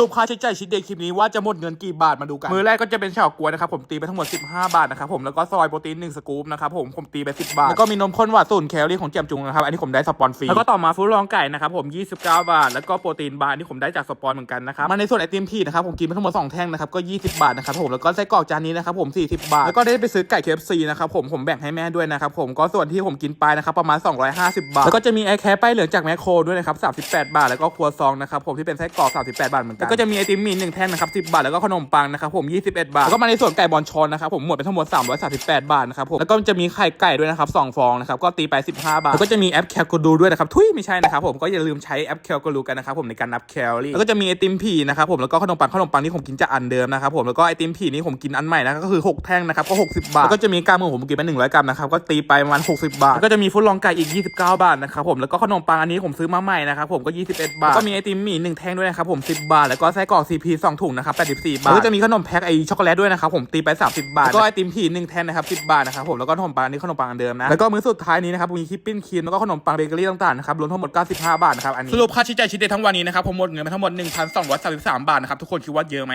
รุปค่าใช้จ่ายชิ้นเดย์คลิปนี้ว่าจะหมดเงินกี่บาทมาดูกัน มือแรกก็จะเป็นเฉาก๊วยนะครับผมตีไปทั้งหมด 15 บาทนะครับผมแล้วก็ซอยโปรตีน1สกู๊ปนะครับผมผมตีไป 10 บาท แล้วก็มีนมข้นหวานศูนย์แคลอรี่ของเจียมจุงนะครับอันนี้ผมได้สปอนฟรีแล้วก็ต่อมาฟู้ดรองไก่นะครับผม 29 บาท แล้วก็โปรตีนบาร์อันนี่ผมได้จากสปอนเหมือนกันนะครับมาในส่วนไอติมพีนะครับผมกินไปทั้งหมดสองแท่งนะครับก็ 20 บาทนะครับผมแล้วก็ไส้กรอกจานนี้นะครับผม40 บาท แล้วก็ได้ไปซื้อไก่ KFC นะครับผมผมแบ่งให้แม่ด้วยนะครับผมก็ส่วนที่ผมกินไปนะครับประมาณ 250 บาท แล้วก็จะมีไอแคร์ป้ายเหลืองจากแมคโครด้วยนะครับ38 บาท แล้วก็ครัวซองนะครับผมที่เป็นไส้กรอก38 บาทเหมือนกันแล้วก็จะมีไอติมมีหนึ่งแท่งนะครับ10บาท แล้วก็ขนมปังนะครับผม 21 บาท แล้วก็มาในส่วนไก่บอลชอนนะครับผมหมดไปทั้งหมด 338 บาทนะครับผมแล้วก็จะมีไข่ไก่ด้วยนะครับสองฟองนะครับก็ตีไป 15 บาท แล้วก็จะมีแอปแคลกูดูด้วยนะครับทุยไม่ใช่นะครับผมก็อย่าลืมใช้แอปแคลกูดูกันนะครับผมในการนับแคลอรี่แล้วก็จะมีไอติมผีนะครับผมแล้วก็ขนมปังขนมปังนี่ผมกินจากอันเดิมนะครับผมแล้วก็ไอติมผีนี่ผมกินอันใหม่นะก็คือ 6 แท่งนะครับก็60 บาท แล้วก็จะมีกล้ามหมูผมกินไป100 กรัมนะครับก็ตีไปประมาณ60 บาทแล้วก็จะมีฟุตลองไก่อีก 29 บาทนะครับผมแล้วก็ขนมปังอันนี้ผมซื้อมาใหม่นะครับผมก็ 21 บาทแล้วก็มีไอติมหมี่หนึ่งแท่งด้วยนะครับผม10 บาทแล้วก็ไส้กรอกซีพีสองถุงนะครับ84 บาทแล้วก็จะมีขนมแพ็คไอช็อกโกแลตด้วยนะครับผมตีไป 30 บาท แล้วก็ไอติมผีหนึ่งแท่งนะครับ10 บาทนะครับผมแล้วก็ขนมปังอันนี้ขนมปังอันเดิมนะ แล้วก็มื้อสุดท้ายนี้นะครับมีคิปปิ้นครีมแล้วก็ขนมปังเบเกอรี่ต่างๆนะครับรวมทั้งหมด 95 บาทนะครับอันนี้สรุปค่าใช้จ่ายชิ้นเดียวทั้งวันนี้นะครับผมหมดเงินไปทั้งหมด 1,233 บาทนะครับทุกคนคิดว่าเยอะไหม